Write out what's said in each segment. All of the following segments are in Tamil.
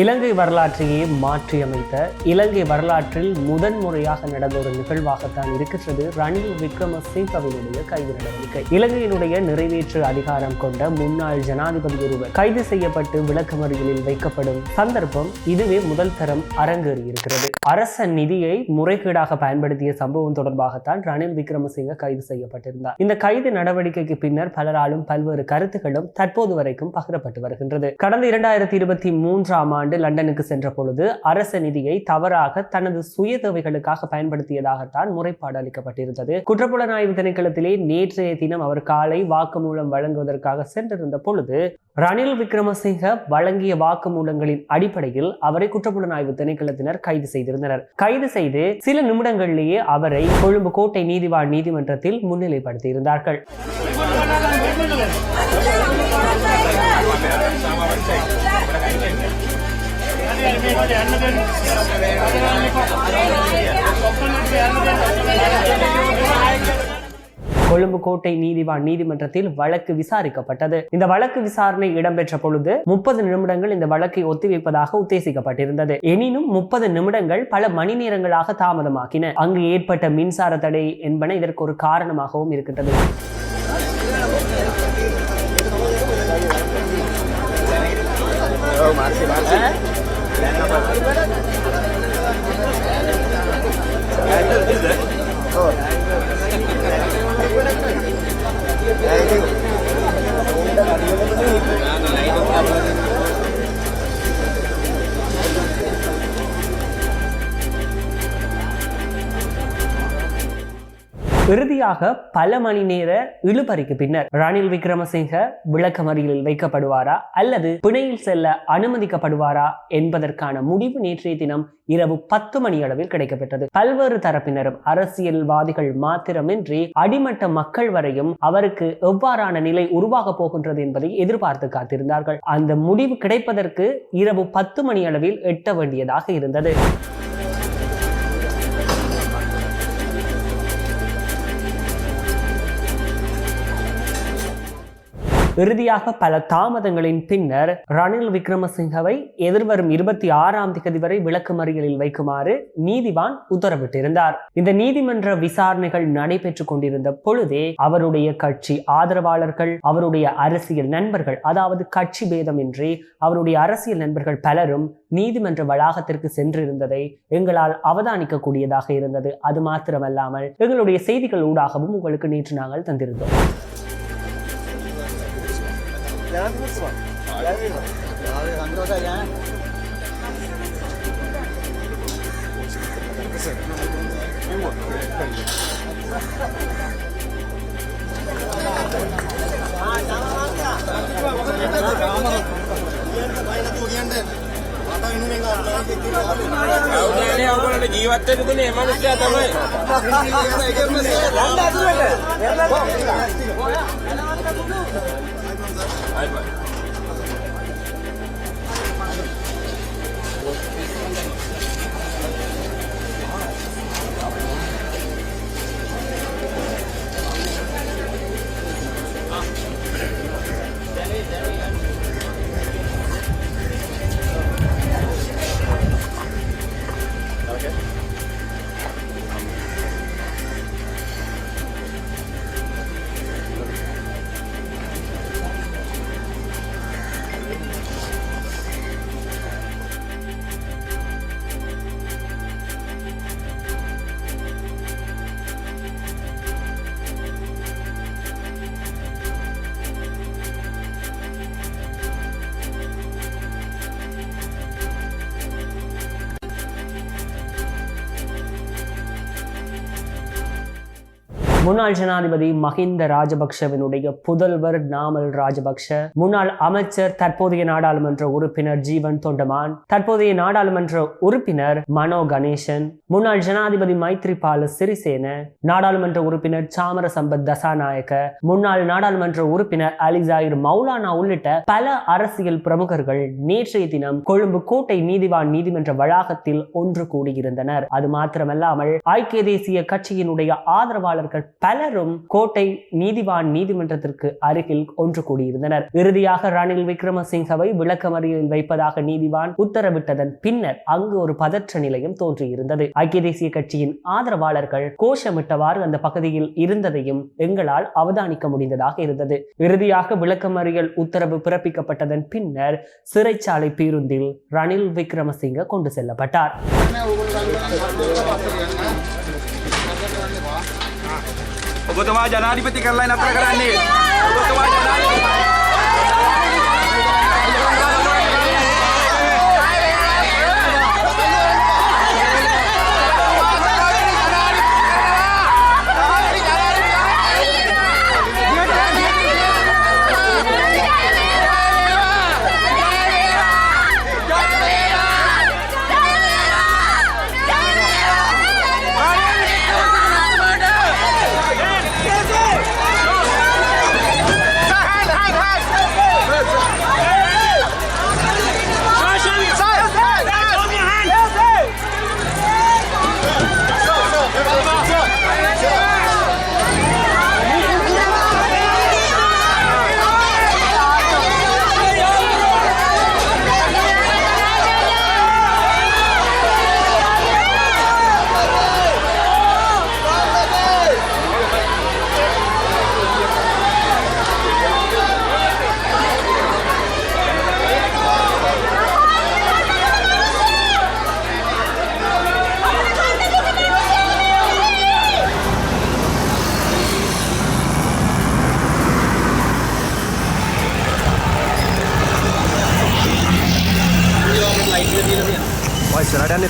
இலங்கை வரலாற்றையே மாற்றியமைத்த இலங்கை வரலாற்றில் முதன்முறையாக நடந்த ஒரு நிகழ்வாகத்தான் இருக்கிறது ரணில் விக்ரமசிங்கவினுடைய கைது நடவடிக்கை. இலங்கையினுடைய நிறைவேற்று அதிகாரம் கொண்ட முன்னாள் ஜனாதிபதி ஒருவர் கைது செய்யப்பட்டு விளக்கமறியலில் வைக்கப்படும் சந்தர்ப்பம் இதுவே முதல் தரம் அரங்கேறி இருக்கிறது. அரச நிதியை முறைகேடாக பயன்படுத்திய சம்பவம் தொடர்பாகத்தான் ரணில் விக்ரமசிங்க கைது செய்யப்பட்டிருந்தார். இந்த கைது நடவடிக்கைக்கு பின்னர் பலராலும் பல்வேறு கருத்துக்களும் தற்போது வரைக்கும் பகிரப்பட்டு வருகின்றது. கடந்த இரண்டாயிரத்தி இருபத்தி மூன்றாம் ஆண்டு லண்டனுக்கு சென்ற பொழுது அரச நிதியை தவறாக தனது சுய தேவைகளுக்காக பயன்படுத்தியதாகத்தான் முறைப்பாடு அளிக்கப்பட்டிருந்தது. குற்றப்புலனாய்வு திணைக்களத்திலே நேற்றைய தினம் அவர் காலை வாக்குமூலம் வழங்குவதற்காக சென்றிருந்த பொழுது ரணில் விக்ரமசிங்க வழங்கிய வாக்குமூலங்களின் அடிப்படையில் அவரை குற்றப்புலனாய்வு திணைக்களத்தினர் கைது செய்திருந்தனர். கைது செய்து சில நிமிடங்களிலேயே அவரை கொழும்பு கோட்டை நீதிவான் நீதிமன்றத்தில் முன்னிலைப்படுத்தியிருந்தார்கள். கொழும்பு கோட்டை நீதிவான் நீதிமன்றத்தில் வழக்கு விசாரிக்கப்பட்டது. இந்த வழக்கு விசாரணை இடம்பெற்ற பொழுது முப்பது நிமிடங்கள் இந்த வழக்கை ஒத்திவைப்பதாக உத்தேசிக்கப்பட்டிருந்தது. எனினும் முப்பது நிமிடங்கள் பல மணி நேரங்களாக தாமதமாக்கின. அங்கு ஏற்பட்ட மின்சார தடை என்பன இதற்கு ஒரு காரணமாகவும் இருக்கின்றது. இறுதியாக பல மணி நேர இழுபறிக்கு பின்னர் ரணில் விக்ரமசிங்க விளக்கமறியலில் வைக்கப்படுவாரா அல்லது பிணையில் செல்ல அனுமதிக்கப்படுவாரா என்பதற்கான முடிவு நேற்றைய தினம் இரவு பத்து மணி அளவில் கிடைக்கப்பெற்றது. பல்வேறு தரப்பினரும் அரசியல்வாதிகள் மாத்திரமின்றி அடிமட்ட மக்கள் வரையும் அவருக்கு எவ்வாறான நிலை உருவாக போகின்றது என்பதை எதிர்பார்த்து காத்திருந்தார்கள். அந்த முடிவு கிடைப்பதற்கு இரவு பத்து மணி அளவில் எட்ட வேண்டியதாக இருந்தது. இறுதியாக பல தாமதங்களின் பின்னர் ரணில் விக்ரமசிங்கவை எதிர்வரும் இருபத்தி ஆறாம் தேதி வரை விளக்குமறியலில் வைக்குமாறு நீதிவான் உத்தரவிட்டிருந்தார். இந்த நீதிமன்ற விசாரணைகள் நடைபெற்றுக் கொண்டிருந்த பொழுதே அவருடைய கட்சி ஆதரவாளர்கள் அவருடைய அரசியல் நண்பர்கள் அதாவது கட்சி பேதமின்றி அவருடைய அரசியல் நண்பர்கள் பலரும் நீதிமன்ற வளாகத்திற்கு சென்றிருந்ததை எங்களால் அவதானிக்க கூடியதாக இருந்தது. அது மாத்திரமல்லாமல் எங்களுடைய செய்திகள் ஊடாகவும் உங்களுக்கு நேற்று நாங்கள் தந்திருந்தோம். Levent mi var? Gel bir bak. Abi kanka da ya. අවුලනේ අවුලනේ ජීවත් වෙන්න දෙන මේ මිනිස්සයා තමයි. ඒක නිසා ලන්ඩ අතුරට. එන්න Bye bye. முன்னாள் ஜனாதிபதி மஹிந்த ராஜபக்ஷவினுடைய புதல்வர் நாமல் ராஜபக்ஷ முன்னாள் அமைச்சர் தற்போதைய நாடாளுமன்ற உறுப்பினர் ஜீவன் தொண்டமான் தற்போதைய நாடாளுமன்ற உறுப்பினர் மனோ கணேசன் முன்னாள் ஜனாதிபதி மைத்ரிபால சிறிசேன நாடாளுமன்ற உறுப்பினர் சாமர சம்பத் தசாநாயக்க முன்னாள் நாடாளுமன்ற உறுப்பினர் அலிசாயிர் மௌலானா உள்ளிட்ட பல அரசியல் பிரமுகர்கள் நேற்றைய தினம் கொழும்பு கோட்டை நீதிவான் நீதிமன்ற வளாகத்தில் ஒன்று கூடியிருந்தனர். அது மாத்திரமல்லாமல் ஐக்கிய தேசிய கட்சியினுடைய ஆதரவாளர்கள் பலரும் கோட்டை நீதிவான் நீதிமன்றத்திற்கு அருகில் ஒன்று கூடியிருந்தனர். இறுதியாக ரணில் விக்ரமசிங்கவை விளக்கமறியலில் வைப்பதாக நீதிவான் உத்தரவிட்டதன் பின்னர் அங்கு ஒரு பதற்ற நிலையம் தோன்றியிருந்தது. ஐக்கிய தேசிய கட்சியின் ஆதரவாளர்கள் கோஷமிட்டவாறு அந்த பகுதியில் இருந்ததையும் எங்களால் அவதானிக்க முடிந்ததாக இருந்தது. இறுதியாக விளக்கமறியல் உத்தரவு பிறப்பிக்கப்பட்டதன் பின்னர் சிறைச்சாலை பேருந்தில் ரணில் விக்ரமசிங்க கொண்டு செல்லப்பட்டார். Ogo tu maja nadi petikan lain apa kerana ni. Ogo tu maja nadi.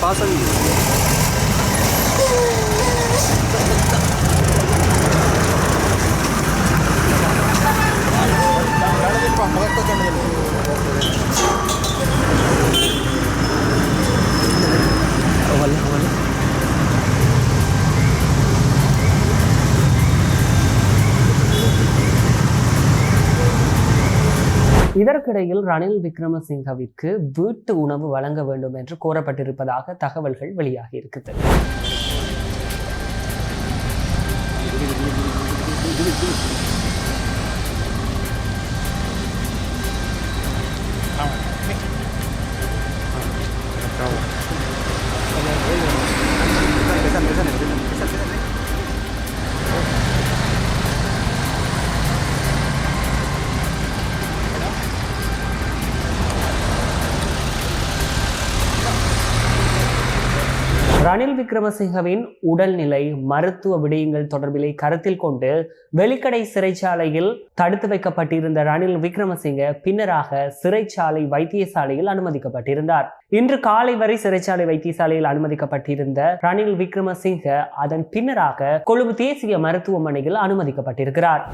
发生于。இதற்கிடையில் Ranil விக்ரமசிங்கவிற்கு வீட்டு உணவு வழங்க வேண்டும் என்று கோரப்பட்டிருப்பதாக தகவல்கள் வெளியாகி இருக்குது. ரணில் விக்ரமசிங்கவின் உடல்நிலை மருத்துவ விடயங்கள் தொடர்பிலே கருத்தில் கொண்டு வெளிக்கடை சிறைச்சாலையில் தடுத்து வைக்கப்பட்டிருந்த ரணில் விக்ரமசிங்க பின்னராக சிறைச்சாலை வைத்தியசாலையில் அனுமதிக்கப்பட்டிருந்தார். இன்று காலை வரை சிறைச்சாலை வைத்தியசாலையில் அனுமதிக்கப்பட்டிருந்த ரணில் விக்ரமசிங்க அதன் பின்னராக கொழும்பு தேசிய மருத்துவமனையில் அனுமதிக்கப்பட்டிருக்கிறார்.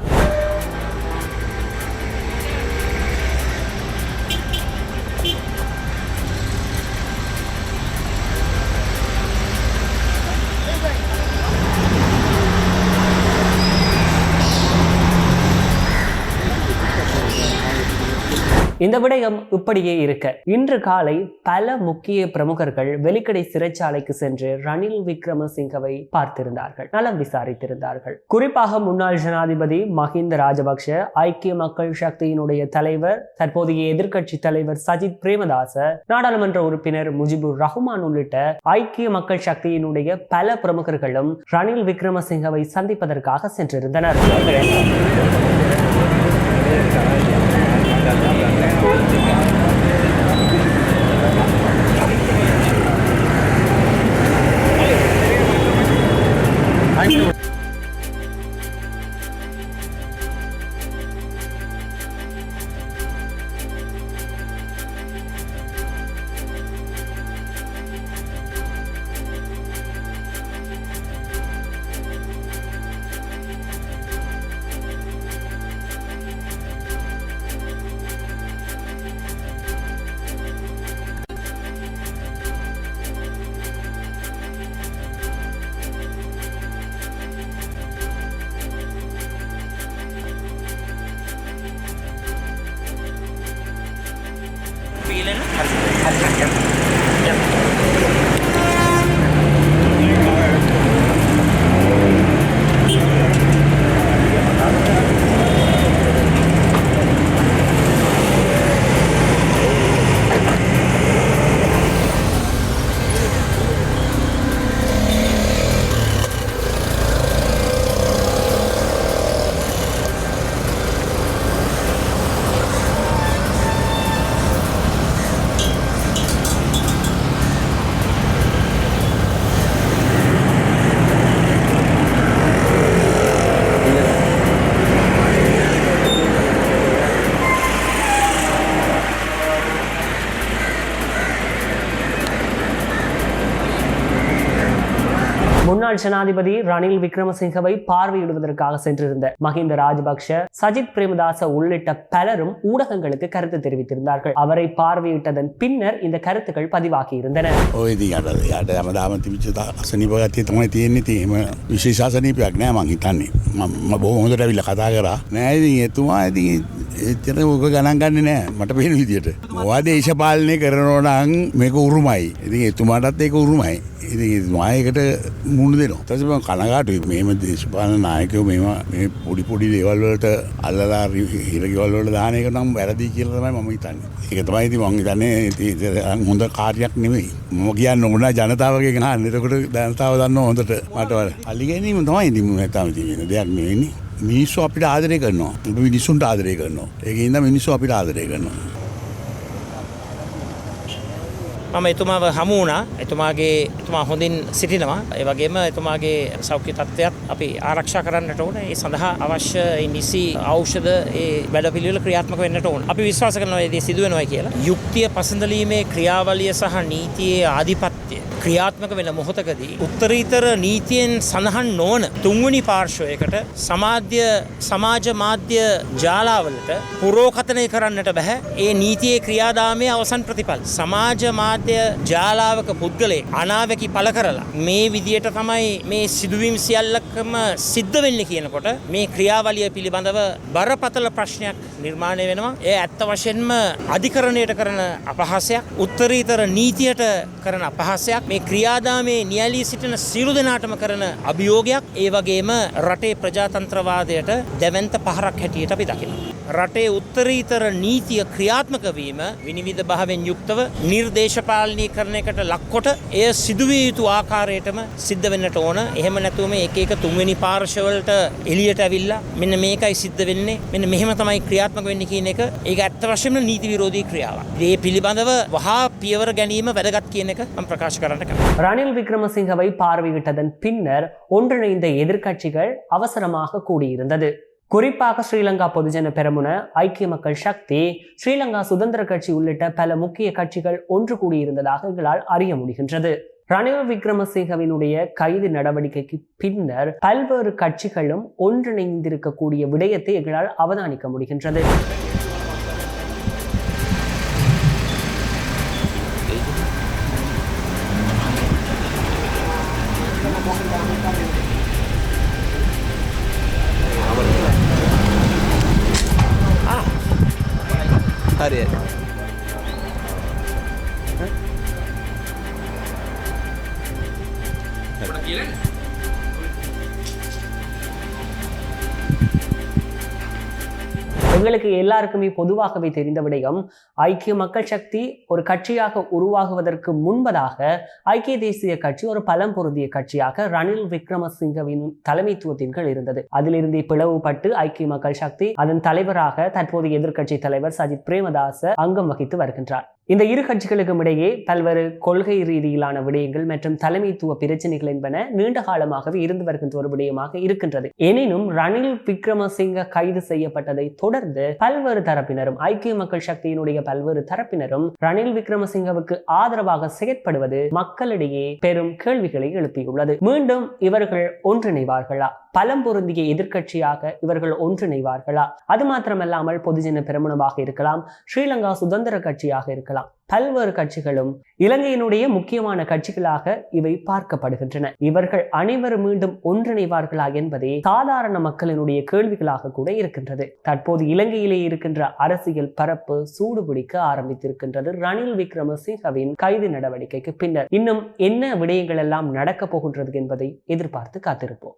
இந்த விடயம் இப்படியே இருக்க. இன்று காலை பல முக்கிய பிரமுகர்கள் வெலிக்கடை சிறைச்சாலைக்கு சென்று ரணில் விக்ரமசிங்கவை பார்த்திருந்தார்கள். நலம் விசாரித்திருந்தார்கள். குறிப்பாக முன்னாள் ஜனாதிபதி மஹிந்த ராஜபக்ஷ ஐக்கிய மக்கள் சக்தியினுடைய தலைவர் தற்போதைய எதிர்க்கட்சி தலைவர் சஜித் பிரேமதாச நாடாளுமன்ற உறுப்பினர் முஜிபுர் ரஹ்மான் உள்ளிட்ட ஐக்கிய மக்கள் சக்தியினுடைய பல பிரமுகர்களும் ரணில் விக்ரமசிங்கவை சந்திப்பதற்காக சென்றிருந்தனர். முன்னாள் ஜனாதிபதி ரணில் விக்ரமசிங்கவை பார்வையிடுவதற்காக சென்றிருந்த மஹிந்த ராஜபக்ஷ சஜித் பிரேமதாச உள்ளிட்ட பலரும் ஊடகங்களுக்கு கருத்து தெரிவித்திருந்தார்கள் அவரை பார்வையிட்டதன் பின்னர் இந்த கருத்துக்கள் பதிவாகி இருந்தன ඔය ඉතින් අර යට හැමදාම තිබිච්ච තා- අසනීප ගතිය තමයි තියෙන්නේ ඉතින් එහෙම විශේෂ අසනීපයක් නෑ මං හිතන්නේ මම බොහොම හොඳට ඇවිල්ලා කතා කරා නෑ ඉතින් එතුමා ඉතින් එච්චර ඕක ගණන් ගන්නේ නෑ. මට පේන විදියට. මොවා දේශපාලනය කරනවා නම් මේක උරුමයි. ඉතින් එතුමාටත් ඒක උරුමයි. ඉතින් මායකට මුණ දෙනවා. ඊට පස්සේ මම කනගාටුයි. මේම දේශපාලන නායකයෝ මේම මේ පොඩි පොඩි දේවල් වලට අල්ලලා හිරගෙවල් වලට දාන එක නම් වැරදි කියලා තමයි මම හිතන්නේ. ඒක තමයි ඉතින් මං හිතන්නේ ඉතින් ඒක හොඳ කාර්යයක් නෙවෙයි මම කියන්න ඕන ජනතාවගේ ගහන්න. එතකොට ජනතාව දන්න හොඳට. මට වඩා. අලි ගැනීම තමයි ඉතින් නැත්තම් තියෙන දෙයක් නෙවෙයි මිනිස්සු අපිට ආදරය කරනවා. අපි මිනිස්සුන්ට ආදරය කරනවා. ඒක ඉඳ මිනිස්සු අපිට ආදරය කරනවා. මම එතුමාව හමු වුණා. එතුමාගේ එතුමා හොඳින් සිටිනවා. ඒ වගේම එතුමාගේ සෞඛ්‍ය තත්ත්වයක් අපි ආරක්ෂා කරන්නට ඕන. ඒ සඳහා අවශ්‍ය ඒ නිසි ඖෂධ ඒ වැඩපිළිවෙල ක්‍රියාත්මක වෙන්නට ඕන. අපි විශ්වාස කරනවා ඒ දේ සිදු වෙනවා කියලා. යුක්තිය පසඳලීමේ ක්‍රියාවලිය සහ නීතියේ ආධිපත්‍යය ක්‍රියාත්මක වෙන මොහොතකදී උත්තරීතර නීතියෙන් සඳහන් නොවන තුන්වනි පාර්ශ්වයකට සමාධ්‍ය සමාජ මාධ්‍ය ජාලාවලට පුරෝකථනය කරන්නට බැහැ. ඒ නීතියේ ක්‍රියාදාමයේ අවසන් ප්‍රතිඵල. සමාජ මාධ්‍ය ජාලාවක පුද්ගලේ අනාවැකි පළ කරලා මේ විදියට තමයි මේ සිදුවීම් සියල්ලකම සිද්ධ වෙන්නේ කියනකොට මේ ක්‍රියාවලිය පිළිබඳව බරපතල ප්‍රශ්නයක් නිර්මාණය වෙනවා. ඒ ඇත්ත වශයෙන්ම අධිකරණයට කරන අපහාසයක් උත්තරීතර නීතියට කරන අපහාසයක්. මේ ක්‍රියාදාමේ නියැලී සිටින සියලු දෙනාටම කරන අභියෝගයක් ඒ වගේම රටේ ප්‍රජාතන්ත්‍රවාදයට දැවන්ත පහරක් හැටියට අපි දකිනවා. රටේ උත්තරීතර නීතිය ක්‍රියාත්මක වීම විනිවිධ භාවෙන් යුක්තව නිර්දේශපාලනී කරණයකට ලක්කොට එය සිදුවිය යුතු ආකාරයටම සිද්ධ වෙන්නට ඕන එහෙම නැතුව මේ එක එක තුන්වෙනි පාර්ශවලට එළියට ඇවිල්ලා මෙන්න මේකයි සිද්ධ වෙන්නේ මෙන්න මෙහෙම තමයි ක්‍රියාත්මක වෙන්නේ කියන එක ඒක ඇත්ත වශයෙන්ම නීති විරෝධී ක්‍රියාවක්. ඒ පිළිබඳව වහා පියවර ගැනීම වැදගත් කියන එක මම ප්‍රකාශ කරන්න ரணில் விக்ரமசிங்கவை பார்வையிட்டதன் பின்னர் ஒன்றிணைந்த எதிர்கட்சிகள் அவசரமாக கூடியிருந்தது. குறிப்பாக ஸ்ரீலங்கா பொதுஜன பெரமுன ஐக்கிய மக்கள் சக்தி ஸ்ரீலங்கா சுதந்திர கட்சி உள்ளிட்ட பல முக்கிய கட்சிகள் ஒன்று கூடியிருந்ததாக எங்களால் அறிய முடிகின்றது. ரணில் விக்ரமசிங்கவினுடைய கைது நடவடிக்கைக்கு பின்னர் பல்வேறு கட்சிகளும் ஒன்றிணைந்திருக்கக்கூடிய விடயத்தை எங்களால் அவதானிக்க முடிகின்றது. எங்களுக்கு எல்லாருக்குமே பொதுவாகவே தெரிந்த விடயம் ஐக்கிய மக்கள் சக்தி ஒரு கட்சியாக உருவாகுவதற்கு முன்பதாக ஐக்கிய தேசிய கட்சி ஒரு பலம் பொருந்திய கட்சியாக ரணில் விக்ரமசிங்கவின் தலைமைத்துவத்தின் கீழ் இருந்தது. அதிலிருந்து பிளவுபட்டு ஐக்கிய மக்கள் சக்தி அதன் தலைவராக தற்போதைய எதிர்க்கட்சி தலைவர் சஜித் பிரேமதாச அங்கம் வகித்து வருகின்றார். இந்த இரு கட்சிகளுக்கும் இடையே பல்வேறு கொள்கை ரீதியிலான விடயங்கள் மற்றும் தலைமைத்துவ பிரச்சனைகள் என்பன நீண்ட காலமாகவே இருந்து வருகின்ற ஒரு விடயமாக இருக்கின்றது. எனினும் ரணில் விக்ரமசிங்க கைது செய்யப்பட்டதை தொடர்ந்து பல்வேறு தரப்பினரும் ஐக்கிய மக்கள் சக்தியினுடைய பல்வேறு தரப்பினரும் ரணில் விக்ரமசிங்கவுக்கு ஆதரவாக செயற்படுவது மக்களிடையே பெரும் கேள்விகளை எழுப்பியுள்ளது. மீண்டும் இவர்கள் ஒன்றிணைவார்களா? பலம் பொருந்திய எதிர்க்கட்சியாக இவர்கள் ஒன்றிணைவார்களா? அது மாத்திரமல்லாமல் பொதுஜன பெருமனவாக இருக்கலாம் ஸ்ரீலங்கா சுதந்திர கட்சியாக இருக்கலாம். பல்வேறு கட்சிகளும் இலங்கையினுடைய முக்கியமான கட்சிகளாக இவை பார்க்கப்படுகின்றன. இவர்கள் அனைவரும் மீண்டும் ஒன்றிணைவார்களா என்பதே சாதாரண மக்களினுடைய கேள்விகளாக கூட இருக்கின்றது. தற்போது இலங்கையிலே இருக்கின்ற அரசியல் பரப்பு சூடுபிடிக்க ஆரம்பித்திருக்கின்றது ரணில் விக்ரமசிங்கவின் கைது நடவடிக்கைக்கு பின்னர். இன்னும் என்ன விடயங்கள் எல்லாம் நடக்கப் போகின்றது என்பதை எதிர்பார்த்து காத்திருப்போம்.